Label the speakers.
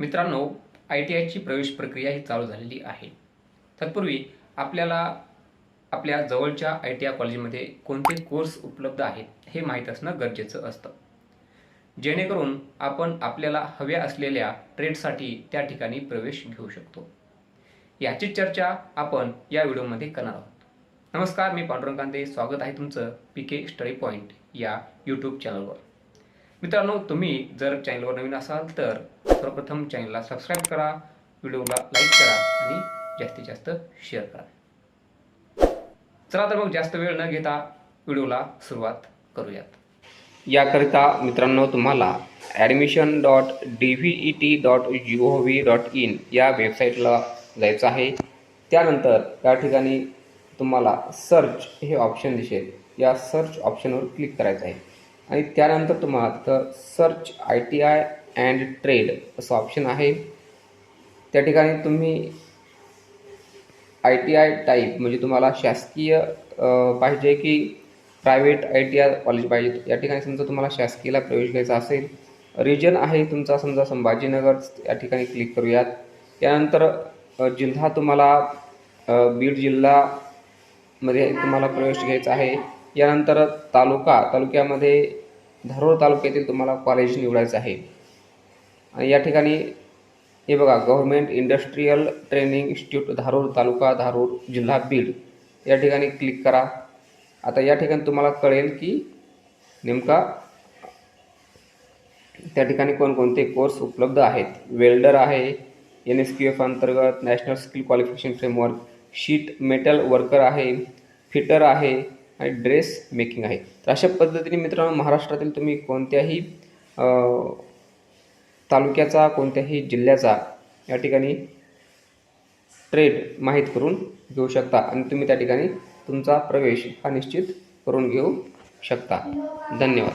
Speaker 1: मित्रांनो I T आयची प्रवेश प्रक्रिया ही चालू झालेली आहे. तत्पूर्वी आपल्याला आपल्या जवळच्या आय टी आय कॉलेजमध्ये कोणते कोर्स उपलब्ध आहेत हे माहीत असणं गरजेचं असतं. जेणेकरून आपण आपल्याला हव्या असलेल्या ट्रेडसाठी त्या ठिकाणी प्रवेश घेऊ शकतो. याची चर्चा आपण या व्हिडिओमध्ये करणार आहोत. नमस्कार मी पांडुरंग कांदे. स्वागत आहे तुमचं पी के स्टडी पॉईंट या यूट्यूब चॅनलवर मित्रांनो तुम्ही जर चॅनलवर नवीन असाल तर सर्वप्रथम चॅनलला सबस्क्राईब करा व्हिडिओला लाईक करा आणि जास्तीत जास्त शेअर करा. चला तर मग जास्त वेळ न घेता व्हिडिओला सुरुवात करूयात. याकरिता मित्रांनो तुम्हाला admission dot D V E T dot G O V dot in या वेबसाईटला जायचं आहे. त्यानंतर या ठिकाणी तुम्हाला सर्च हे ऑप्शन दिसेल. या सर्च ऑप्शनवर क्लिक करायचं आहे. आणि त्यानंतर तुम्हाला तिथं search I T I and trade असं ऑप्शन आहे. त्या ठिकाणी तुम्ही आय टी आय टाईप म्हणजे तुम्हाला शासकीय पाहिजे की private I T I college पाहिजे. या ठिकाणी समजा तुम्हाला शासकीयला प्रवेश घ्यायचा असेल रिजन आहे तुमचा समजा संभाजीनगर या ठिकाणी क्लिक करूयात. त्यानंतर जिल्हा तुम्हाला बीड जिल्हामध्ये तुम्हाला प्रवेश घ्यायचा आहे. यानंतर तालुका तालुक्यामध्ये धारूर तालुक्यातील तुम्हाला कॉलेज निवडायचं आहे. आणि या ठिकाणी हे बघा government industrial training institute Dharur taluka Dharur जिल्हा बीड. या ठिकाणी क्लिक करा. आता या ठिकाणी तुम्हाला कळेल की नेमका त्या ठिकाणी कोणकोणते कोर्स उपलब्ध आहेत. वेल्डर आहे एन एस क्यू एफ अंतर्गत national skill qualification framework sheet metal worker आहे फिटर आहे आणि ड्रेस मेकिंग आहे. तर अशा पद्धतीने मित्रांनो महाराष्ट्रातील तुम्ही कोणत्याही तालुक्याचा कोणत्याही जिल्ह्याचा या ठिकाणी ट्रेड माहीत करून घेऊ शकता. आणि तुम्ही त्या ठिकाणी तुमचा प्रवेश हा निश्चित करून घेऊ शकता. धन्यवाद.